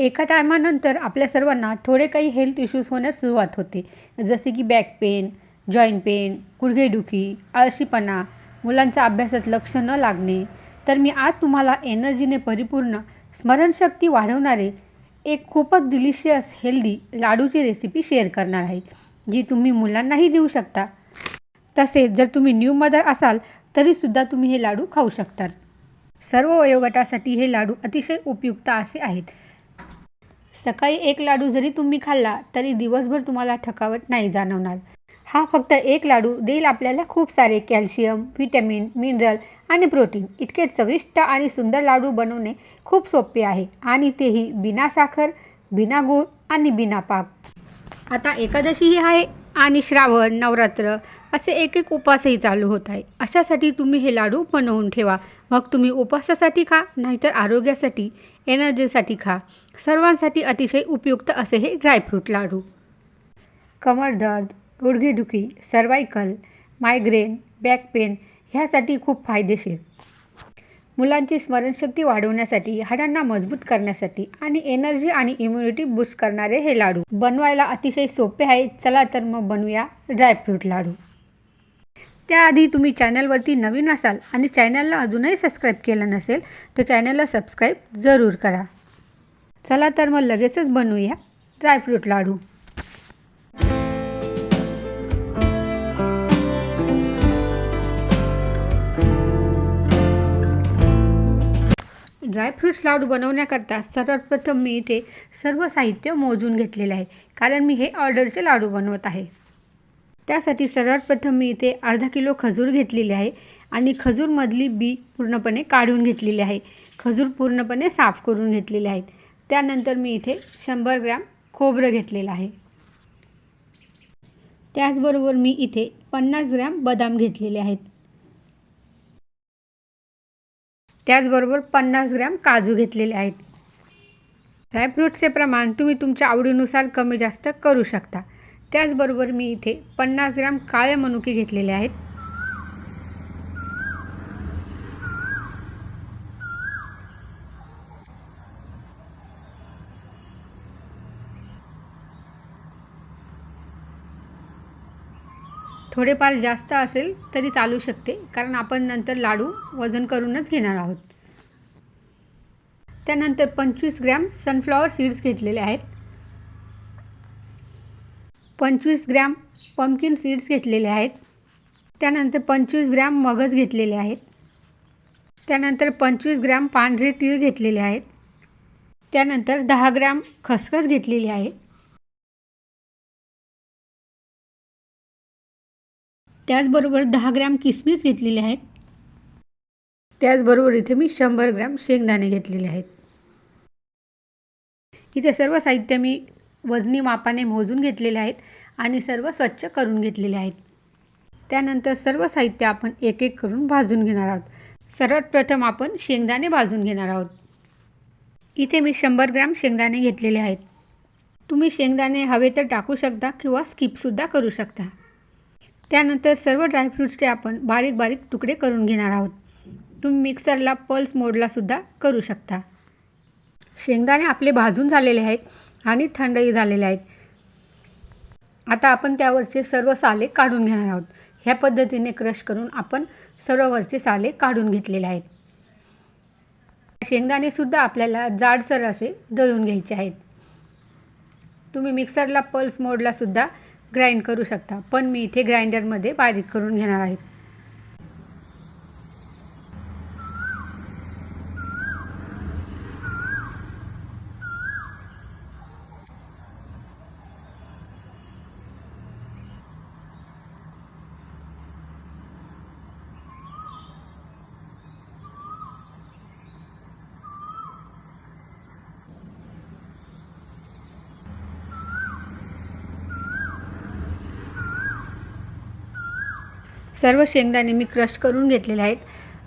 एका टायमानंतर आपल्या सर्वांना थोडे काही हेल्थ इश्यूज होण्यास सुरुवात होते. जसे की बॅक पेन जॉईंट पेन गुडघेदुखी आळशीपणा मुलांच्या अभ्यासात लक्ष न लागणे. तर मी आज तुम्हाला एनर्जीने परिपूर्ण स्मरणशक्ती वाढवणारे एक खूपच डिलिशियस हेल्दी लाडूची रेसिपी शेअर करणार आहे जी तुम्ही मुलांनाही देऊ शकता. तसेच जर तुम्ही न्यू मदर असाल तरीसुद्धा तुम्ही हे लाडू खाऊ शकतात. सर्व वयोगटासाठी हे लाडू अतिशय उपयुक्त असे आहेत. सकाळी एक लाडू जरी तुम्ही खाल्ला तरी दिवसभर तुम्हाला थकावट नाही जाणवणार. हा फक्त एक लाडू देईल आपल्याला खूप सारे कॅल्शियम व्हिटॅमिन मिनरल आणि प्रोटीन. इतके चविष्ट आणि सुंदर लाडू बनवणे खूप सोपे आहे आणि तेही बिना साखर बिना गूळ आणि बिना पाक. आता एकादशीही आहे आणि श्रावण नवरात्र असे एक एक उपवासही चालू होत आहे. अशासाठी तुम्ही हे लाडू बनवून ठेवा. मग तुम्ही उपवासासाठी खा नाहीतर आरोग्यासाठी एनर्जीसाठी खा. सर्वांसाठी अतिशय उपयुक्त असे हे ड्रायफ्रूट लाडू. कमर दर्द गुडघेदुखी सर्वायकल मायग्रेन बॅक पेन ह्यासाठी खूप फायदेशीर. मुलांची स्मरणशक्ती वाढवण्यासाठी हाडांना मजबूत करण्यासाठी आणि एनर्जी आणि इम्युनिटी बूस्ट करणारे हे लाडू. बनवायला अतिशय सोपे आहे चला तर मग बनवूया ड्रायफ्रूट लाडू. त्याआधी तुम्ही चॅनलवरती नवीन असाल आणि चॅनलला अजूनही सबस्क्राईब केलं नसेल तर चॅनलला सबस्क्राईब जरूर करा. चला तर मग लगेचच बनवूया ड्रायफ्रूट लाडू. ड्रायफ्रूट्स लाडू बनवण्याकरता सर्वप्रथम मी इथे सर्व साहित्य मोजून घेतलेले आहे कारण मी हे ऑर्डरचे लाडू बनवत आहे. त्यासाठी सर्वात प्रथम मी इथे अर्धा किलो खजूर घेतलेली आहे आणि खजूरमधली बी पूर्णपणे काढून घेतलेली आहे. खजूर पूर्णपणे साफ करून घेतलेले आहेत. त्यानंतर मी इथे शंभर ग्रॅम खोबरं घेतलेलं आहे. त्याचबरोबर मी इथे पन्नास ग्रॅम बदाम घेतलेले आहेत. त्याचबरोबर पन्नास ग्रॅम काजू घेतलेले आहेत. ड्रायफ्रूटचे प्रमाण तुम्ही तुमच्या आवडीनुसार कमी जास्त करू शकता. त्याचबरोबर मी इथे पन्नास ग्रॅम काळे मनुके घेतलेले आहेत. थोडेफार जास्त असेल तरी चालू शकते कारण आपण नंतर लाडू वजन करूनच घेणार आहोत. त्यानंतर पंचवीस ग्रॅम सनफ्लॉवर सीड्स घेतलेले आहेत. पंचवीस ग्रॅम पम्पकिन सीड्स घेतलेले आहेत. त्यानंतर पंचवीस ग्रॅम मगज घेतलेले आहेत. त्यानंतर पंचवीस ग्रॅम पांढरे तीळ घेतलेले आहेत. त्यानंतर दहा ग्रॅम खसखस घेतलेली आहे. त्याचबरोबर दहा ग्रॅम किसमिस घेतलेले आहेत. त्याचबरोबर इथे मी शंभर ग्रॅम शेंगदाणे घेतलेले आहेत. इथे सर्व साहित्य मी वजनी मापाने मोजून घेतलेले आहेत आणि सर्व स्वच्छ करून घेतलेले आहेत. त्यानंतर सर्व साहित्य आपण एक एक करून भाजून घेणार आहोत. सर्वात प्रथम आपण शेंगदाणे भाजून घेणार आहोत. इथे मी शंभर ग्रॅम शेंगदाणे घेतलेले आहेत. तुम्ही शेंगदाणे हवे तर टाकू शकता किंवा स्किपसुद्धा करू शकता. त्यानंतर सर्व ड्रायफ्रूट्सचे आपण बारीक बारीक तुकडे करून घेणार आहोत. तुम्ही मिक्सरला पल्स मोडलासुद्धा करू शकता. शेंगदाणे आपले भाजून झालेले आहेत आणि थंडही झालेले आहेत. आता आपण त्यावरचे सर्व साले काढून घेणार आहोत. ह्या पद्धतीने क्रश करून आपण सर्ववरचे साले काढून घेतलेले आहेत. शेंगदाणेसुद्धा आपल्याला जाडसर असे दळून घ्यायचे आहेत. तुम्ही मिक्सरला पल्स मोडलासुद्धा ग्राइंड करू शकता. पण मी इथे ग्राइंडरमध्ये बारीक करून घेणार आहे. सर्व शेंगदाणे मी क्रश करून घेतलेले आहेत.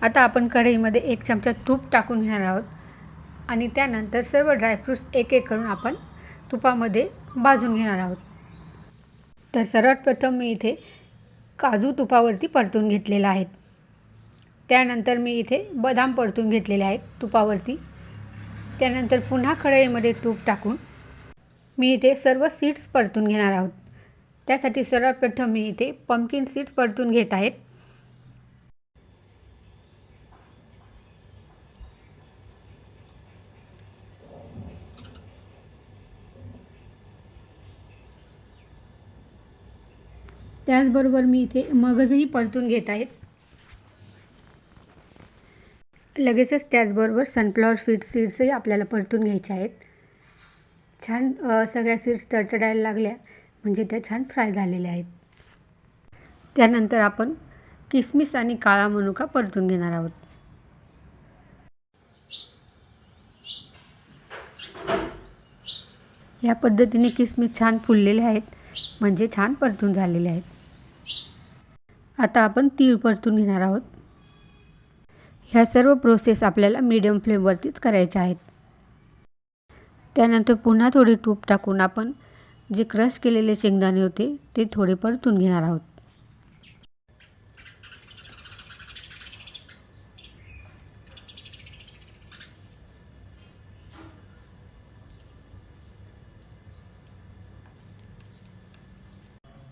आता आपण कढईमध्ये एक चमचा तूप टाकून घेणार आहोत. आणि त्यानंतर सर्व ड्रायफ्रूट्स एक एक करून आपण तुपामध्ये भाजून घेणार आहोत. तर सर्वात प्रथम मी इथे काजू तुपावरती परतून घेतलेला आहेत त्यानंतर मी इथे बदाम परतून घेतलेले आहेत तुपावरती. त्यानंतर पुन्हा कढईमध्ये तूप टाकून मी इथे सर्व सीड्स परतून घेणार आहोत. त्यासाठी सर्वप्रथम मी इथे पम्पकिन सीड्स परतून घेत आहेत त्याचबरोबर मी इथे मगजही परतून घेत आहेत लगेचच त्याचबरोबर सनफ्लॉवर स्वीट सीड्सही आपल्याला परतून घ्यायचे आहेत. छान सगळ्या सीड्स तडतडायला लागल्या. म्हणजे त्या छान फ्राय झालेल्या आहेत. त्यानंतर आपण किसमिस आणि काळा मनुका परतून घेणार आहोत. या पद्धतीने किसमिस छान फुललेले आहेत म्हणजे छान परतून झालेले आहेत. आता आपण तीळ परतून घेणार आहोत. ह्या सर्व प्रोसेस आपल्याला मीडियम फ्लेमवरतीच करायच्या आहेत. त्यानंतर पुन्हा थोडी तूप टाकून आपण जे क्रश केलेले शेंगदाणे होते ते थोडे परतून घेणार आहोत.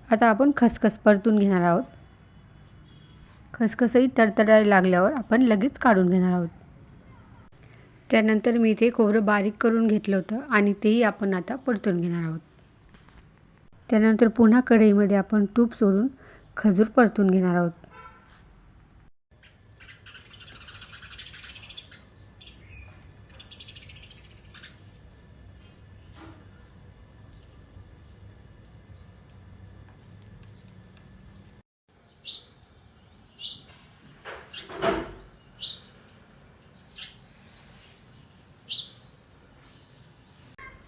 आता आपण खसखस परतून घेणार आहोत. खसखसही तडतडायला लागल्यावर आपण लगेच काढून घेणार आहोत. त्यानंतर मी ते खोबरं बारीक करून घेतलं होतं आणि तेही आपण आता परतून घेणार आहोत. त्यानंतर पुन्हा कढईमध्ये आपण तूप सोडून खजूर परतून घेणार आहोत.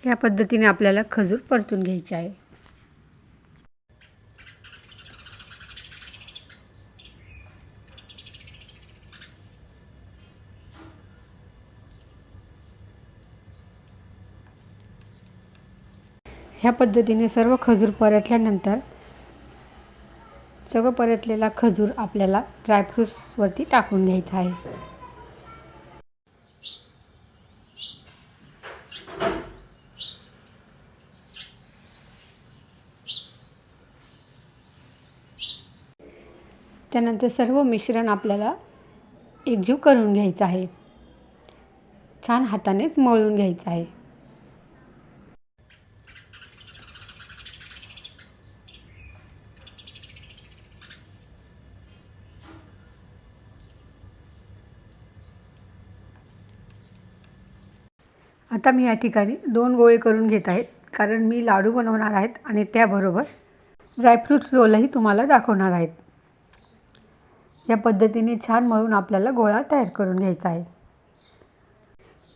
या पद्धतीने आपल्याला खजूर परतून घ्यायचे आहे. ह्या पद्धतीने सर्व खजूर परतल्यानंतर सगळं परतलेला खजूर आपल्याला ड्रायफ्रूट्सवरती टाकून घ्यायचा आहे. त्यानंतर सर्व मिश्रण आपल्याला एकजीव करून घ्यायचं आहे. छान हातानेच मळून घ्यायचं आहे. आता मी या ठिकाणी दोन गोळे करून घेत आहेत. कारण मी लाडू बनवणार आहेत आणि त्याबरोबर ड्रायफ्रूट्स रोलही तुम्हाला दाखवणार आहेत. या पद्धतीने छान मळून आपल्याला गोळा तयार करून घ्यायचा आहे.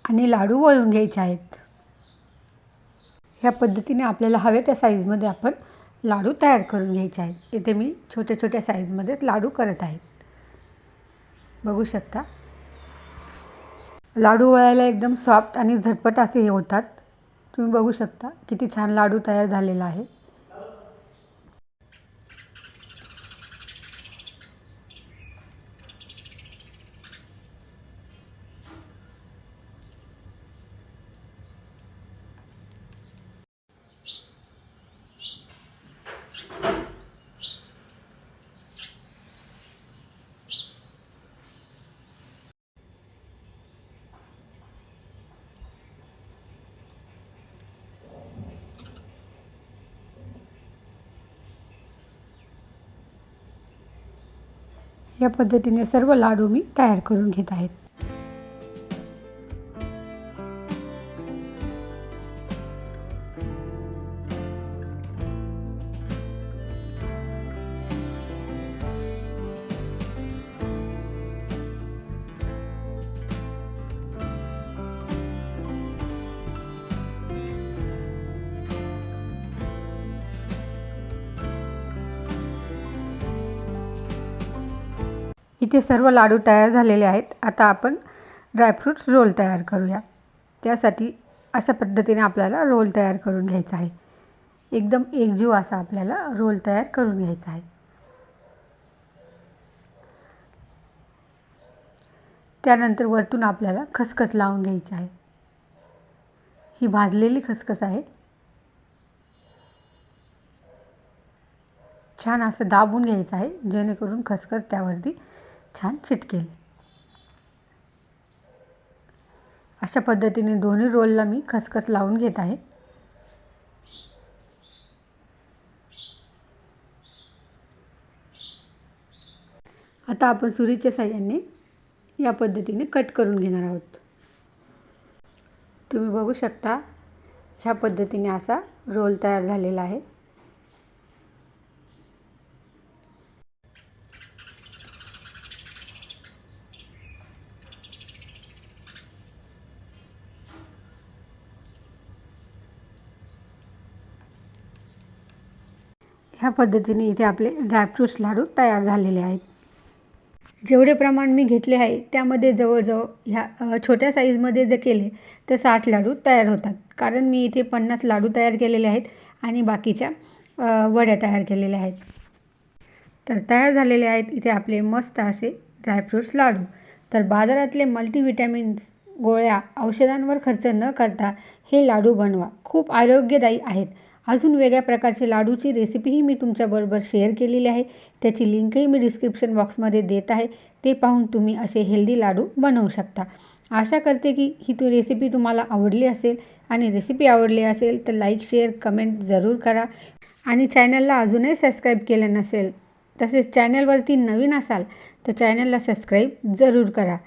आणि लाडू वळून घ्यायचे आहेत. ह्या पद्धतीने आपल्याला हव्या त्या साईजमध्ये आपण लाडू तयार करून घ्यायचे आहेत. इथे मी छोट्या छोट्या साईजमध्येच लाडू करत आहेत बघू शकता. लाडू वळायला एकदम सॉफ्ट आणि झटपट असे हे होतात. तुम्ही बघू शकता किती छान लाडू तयार झालेला आहे. या पद्धतीने सर्व लाडू मी तयार करून घेत आहेत. इथे सर्व लाडू तयार झालेले आहेत. आता आपण ड्रायफ्रूट्स रोल तयार करूया. त्यासाठी अशा पद्धतीने आपल्याला रोल तयार करून घ्यायचा आहे. एकदम एकजीव असा आपल्याला रोल तयार करून घ्यायचा आहे. त्यानंतर वरतून आपल्याला खसखस लावून घ्यायची आहे. ही भाजलेली खसखस आहे. छान असं दाबून घ्यायचं आहे जेणेकरून खसखस त्यावरती छान चिटकेल. अशा पद्धतीने दोन्ही रोलला मी खसखस लावून घेत आहे. आता आपण सुरीच्या साह्याने या पद्धतीने कट करून घेणार आहोत. तुम्ही बघू शकता ह्या पद्धतीने असा रोल तयार झालेला आहे. ह्या पद्धतीने इथे आपले ड्रायफ्रूट्स लाडू तयार झालेले आहेत. जेवढे प्रमाण मी घेतले आहे त्यामध्ये जवळजवळ ह्या छोट्या साईजमध्ये जर केले तर साठ लाडू तयार होतात. कारण मी इथे पन्नास लाडू तयार केलेले आहेत आणि बाकीच्या वड्या तयार केलेल्या आहेत. तर तयार झालेले आहेत इथे आपले मस्त असे ड्रायफ्रूट्स लाडू. तर बाजारातले मल्टीविटॅमिन्स गोळ्या औषधांवर खर्च न करता हे लाडू बनवा. खूप आरोग्यदायी आहेत. अजून वेगळ्या प्रकारचे लाडूची रेसिपीही मी तुमच्याबरोबर शेअर केलेली आहे. त्याची लिंकही मी डिस्क्रिप्शन बॉक्समध्ये देत आहे. ते पाहून तुम्ही असे हेल्दी लाडू बनवू शकता. आशा करते की ही तू रेसिपी तुम्हाला आवडली असेल. आणि रेसिपी आवडली असेल तर लाईक शेअर कमेंट जरूर करा. आणि चॅनलला अजूनही सबस्क्राईब केलं नसेल तसेच चॅनलवरती नवीन असाल तर चॅनलला सबस्क्राईब जरूर करा.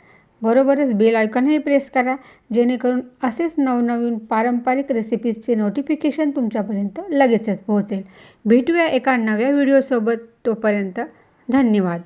बरोबरच बेल आयकॉनही प्रेस करा जेणेकरून असेच नवनवीन पारंपरिक रेसिपीजचे नोटिफिकेशन तुमच्यापर्यंत लगेचच पोहोचेल. भेटूया एका नव्या व्हिडिओसोबत तोपर्यंत धन्यवाद.